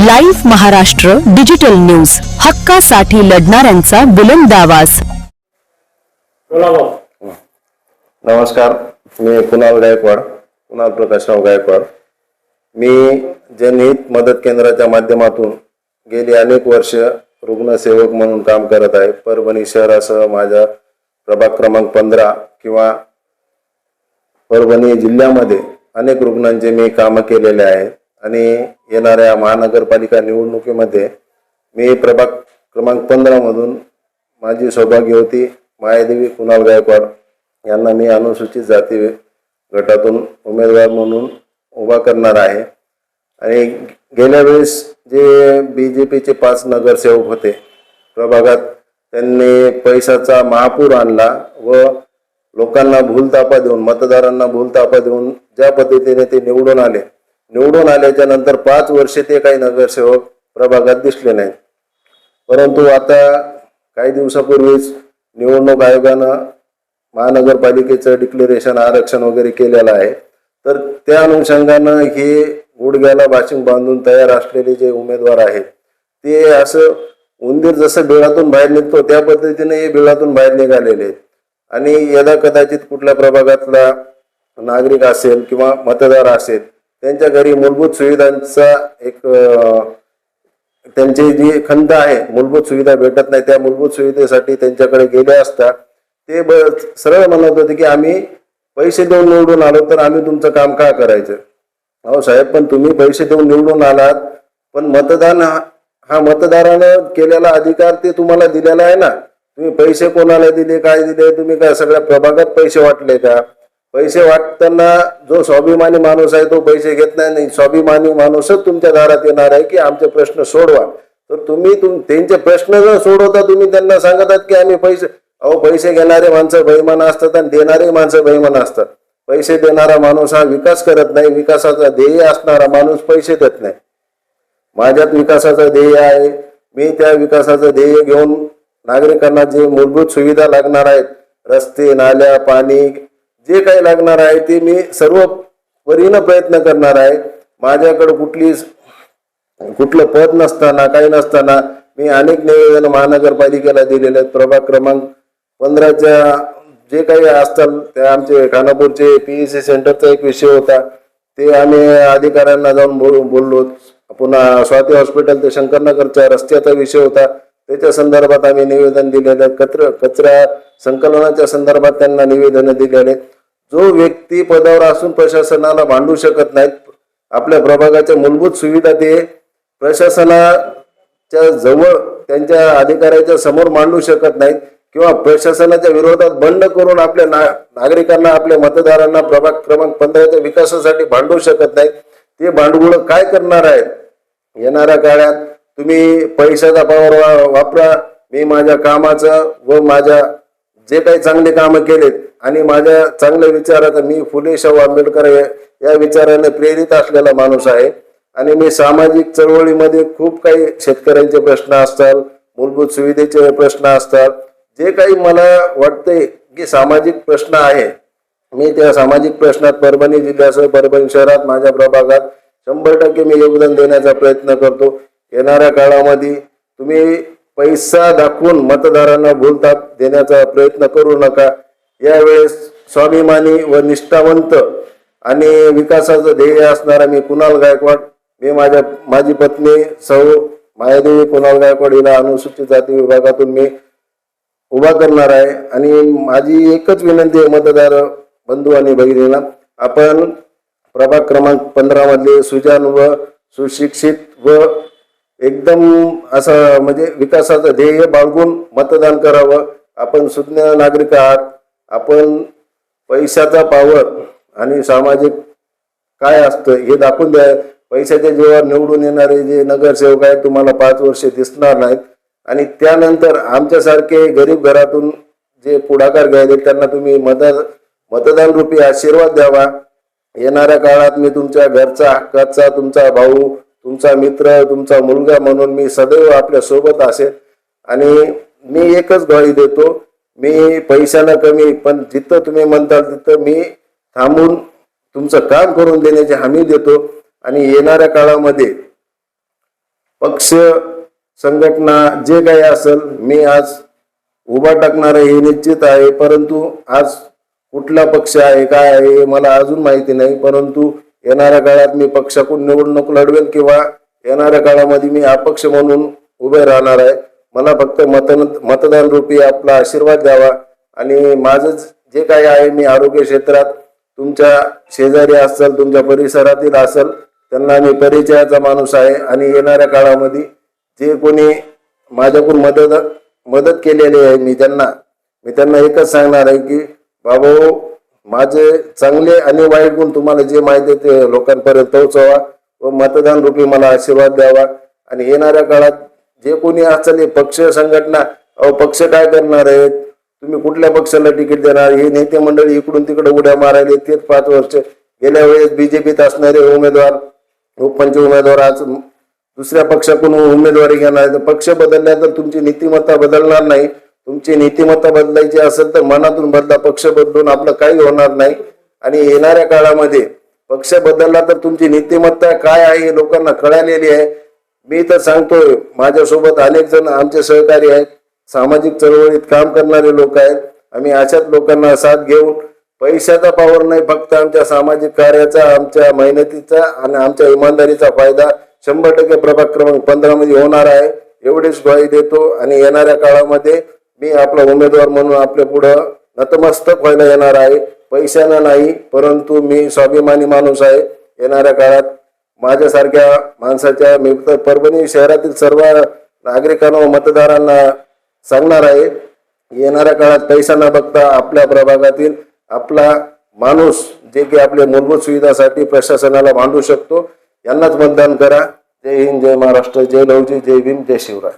Live Maharashtra digital news. हक्कासाठी लढणाऱ्यांचा बुलंद आवाज. नमस्कार. मी कुणाल गायकवाड कुणाल प्रकाशराव गायकवाड. मी जनहित मदत केंद्राच्या माध्यमातून गेली अनेक वर्ष रुग्णसेवक म्हणून काम करत आहे. परभणी शहरासह माझ्या प्रभाग क्रमांक पंधरा किंवा परभणी जिल्ह्यामध्ये अनेक रुग्णांचे मी कामं केलेले आहेत. आणि येणाऱ्या महानगरपालिका निवडणुकीमध्ये मी प्रभाग क्रमांक पंधरामधून माझी सौभाग्यवती मायादेवी कुणाल गायकवाड. यांना मी अनुसूचित जाती गटातून उमेदवार म्हणून उभा करणार आहे. आणि गेल्या वेळेस जे बी जे पीचे पाच नगरसेवक होते प्रभागात त्यांनी पैशाचा महापूर आणला व लोकांना भूलतापा देऊन मतदारांना भूलतापा देऊन ज्या पद्धतीने ते निवडून आले निवडून आल्याच्यानंतर पाच वर्षे ते काही नगरसेवक प्रभागात दिसले नाहीत. परंतु आता काही दिवसापूर्वीच निवडणूक आयोगानं महानगरपालिकेचं डिक्लेरेशन आरक्षण वगैरे केलेलं आहे. तर त्या अनुषंगानं हे गुडघ्याला बाशिंग बांधून तयार असलेले जे उमेदवार आहेत ते असं उंदीर जसं बिळातून बाहेर निघतो त्या पद्धतीने हे बिळातून बाहेर निघालेले आहेत. आणि यदा कदाचित कुठल्या प्रभागातला नागरिक असेल किंवा मतदार असेल त्यांच्या घरी मूलभूत सुविधांचा एक त्यांची जी खंत आहे मूलभूत सुविधा भेटत नाही त्या मूलभूत सुविधेसाठी त्यांच्याकडे गेले असता ते ब सरळ म्हणत होते की आम्ही पैसे देऊन निवडून आलो तर आम्ही तुमचं काम का करायचं? अहो साहेब पण तुम्ही पैसे देऊन निवडून आलात पण मतदान हा मतदारानं केलेला अधिकार ते तुम्हाला दिलेला आहे ना? तुम्ही पैसे कोणाला दिले काय दिले तुम्ही काय सगळ्या प्रभागात पैसे वाटले का? पैसे वाटताना जो स्वाभिमानी माणूस आहे तो पैसे घेत नाही नाही स्वाभिमानी माणूसच तुमच्या दारात येणार आहे की आमचे प्रश्न सोडवा. तर तुम्ही तुम त्यांचे प्रश्न जर सोडवता तुम्ही त्यांना सांगतात की आम्ही पैसे अहो पैसे घेणारे माणसं बैमान असतात आणि देणारे माणसं बहिमान असतात. पैसे देणारा माणूस हा विकास करत नाही विकासाचा ध्येय असणारा माणूस पैसे देत नाही. माझ्यात विकासाचं ध्येय आहे. मी त्या विकासाचं ध्येय घेऊन नागरिकांना जे मूलभूत सुविधा लागणार आहेत रस्ते नाल्या पाणी जे काही लागणार आहे ते मी सर्व परीनं प्रयत्न करणार आहे. माझ्याकडं कुठली कुठलं पद नसताना काही नसताना मी अनेक निवेदन महानगरपालिकेला दिलेले आहेत. प्रभाग क्रमांक पंधराच्या जे काही असतात ते आमचे खानापूरचे पीएससी सेंटरचा एक विषय होता. ते आम्ही अधिकाऱ्यांना जाऊन बोल बोललो. पुन्हा स्वाती हॉस्पिटल ते शंकरनगरच्या रस्त्याचा विषय होता. त्याच्या संदर्भात आम्ही निवेदन दिलेलं आहे. कचरा कचरा संकलनाच्या संदर्भात त्यांना निवेदन दिलेले जो व्यक्ती पदावर असून प्रशासनाला भांडू शकत नाहीत आपल्या प्रभागाच्या मूलभूत सुविधा ते प्रशासनाच्या जवळ त्यांच्या अधिकाऱ्याच्या समोर मांडू शकत नाहीत किंवा प्रशासनाच्या विरोधात बंड करून आपल्या ना नागरिकांना आपल्या मतदारांना प्रभाग क्रमांक पंधराच्या विकासासाठी भांडू शकत नाहीत. ते भांडवळ काय करणार आहेत? येणाऱ्या काळात तुम्ही पैशाचा पावर वा- वापरा. मी माझ्या कामाचं व माझ्या जे काही चांगले कामं केलेत आणि माझ्या चांगल्या विचाराचा मी फुले शाहू आंबेडकर या विचाराने प्रेरित असलेला माणूस आहे. आणि मी सामाजिक चळवळीमध्ये खूप काही शेतकऱ्यांचे प्रश्न असतात मूलभूत सुविधेचे प्रश्न असतात. जे काही मला वाटते की सामाजिक प्रश्न आहे मी त्या सामाजिक प्रश्नात परभणी जिल्ह्यासह परभणी शहरात माझ्या प्रभागात शंभर टक्के मी योगदान देण्याचा प्रयत्न करतो. येणाऱ्या काळामध्ये तुम्ही पैसा दाखवून मतदारांना भूलताप देण्याचा प्रयत्न करू नका. यावेळेस स्वाभिमानी व निष्ठावंत आणि विकासाचं ध्येय असणारा मी कुणाल गायकवाड मी माझ्या माझी पत्नी सौ मायादेवी कुणाल गायकवाड हिला अनुसूचित जाती विभागातून मी उभा करणार आहे. आणि माझी एकच विनंती आहे मतदार बंधू आणि भगिनीला आपण प्रभाग क्रमांक पंधरामधले सुजान व सुशिक्षित व एकदम असं म्हणजे विकासाचं ध्येय बाळगून मतदान करावं. आपण सुज्ञ नागरिक आहात. आपण पैशाचा पावर आणि सामाजिक काय असतं हे दाखवून द्या. पैशाच्या जेव्हा निवडून येणारे जे नगरसेवक आहेत तुम्हाला पाच वर्षे दिसणार नाहीत. आणि त्यानंतर आमच्यासारखे गरीब घरातून जे पुढाकार घ्यायचे त्यांना तुम्ही मत मतदान रूपी आशीर्वाद द्यावा. येणाऱ्या काळात मी तुमच्या घरचा हक्काचा तुमचा भाऊ तुमचा मित्र तुमचा मुलगा म्हणून मी सदैव आपल्यासोबत असेल. आणि मी एकच गळी देतो मी पैशाला कमी पण जिथं तुम्ही म्हणताल तिथं मी थांबून तुमचं काम करून देण्याची हमी देतो. आणि येणाऱ्या काळामध्ये पक्ष संघटना जे काही असेल मी आज उभा टाकणार हे निश्चित आहे. परंतु आज कुठला पक्ष आहे काय आहे हे मला अजून माहिती नाही. परंतु येणाऱ्या काळात मी पक्षाकडून निवडणूक लढवेल किंवा येणाऱ्या काळामध्ये मी अपक्ष म्हणून उभे राहणार आहे. मला फक्त मतन मतदान रूपी आपला आशीर्वाद द्यावा. आणि माझं जे काही आहे मी आरोग्य क्षेत्रात तुमच्या शेजारी असेल तुमच्या परिसरातील असाल त्यांना मी परिचयाचा माणूस आहे. आणि येणाऱ्या काळामध्ये जे कोणी माझ्याकडून मदत मदत केलेली आहे मी त्यांना मी त्यांना एकच सांगणार आहे की बाबा माझे चांगले आणि वाईट गुण तुम्हाला जे माहिती आहे ते लोकांपर्यंत पोहोचवा व मतदान रूपी मला आशीर्वाद द्यावा. आणि येणाऱ्या काळात जे कोणी असेल हे पक्ष संघटना पक्ष काय करणार आहेत? तुम्ही कुठल्या पक्षाला तिकीट देणार? हे नेते मंडळी इकडून तिकडे उड्या मारायले तेच पाच वर्ष. गेल्या वेळेस बीजेपीत असणारे उमेदवार उपपंच उमेदवार आज दुसऱ्या पक्षाकडून उमेदवारी घेणार आहे. तर पक्ष बदलल्यानंतर तुमची नीतिमत्ता बदलणार नाही. तुमची नीतिमत्ता बदलायची असेल तर मनातून बदला. पक्ष बदलून आपलं काही होणार नाही. आणि येणाऱ्या काळामध्ये पक्ष बदलला तर तुमची नीतिमत्ता काय आहे हे लोकांना कळालेली आहे. मी तर सांगतोय माझ्यासोबत अनेक जण आमचे सहकारी आहेत सामाजिक चळवळीत काम करणारे लोक आहेत. आम्ही अशाच लोकांना साथ घेऊन पैशाचा पावर नाही फक्त आमच्या सामाजिक कार्याचा आमच्या मेहनतीचा आणि आमच्या इमानदारीचा फायदा शंभर टक्के प्रभाग क्रमांक पंधरा मध्ये होणार आहे. एवढीच ग्वाही देतो आणि येणाऱ्या काळामध्ये मी आपला उमेदवार म्हणून आपल्या पुढं नतमस्तक व्हायला येणार आहे. पैशानं नाही परंतु मी स्वाभिमानी माणूस आहे. येणाऱ्या काळात माझ्यासारख्या माणसाच्या मी तर परभणी शहरातील सर्व नागरिकांना व मतदारांना सांगणार आहे येणाऱ्या काळात पैसा न बघता आपल्या प्रभागातील आपला माणूस जे की आपल्या मूलभूत सुविधासाठी प्रशासनाला मांडू शकतो यांनाच मतदान करा. जय हिंद जय महाराष्ट्र जय लवजी जय भीम जय शिवराय.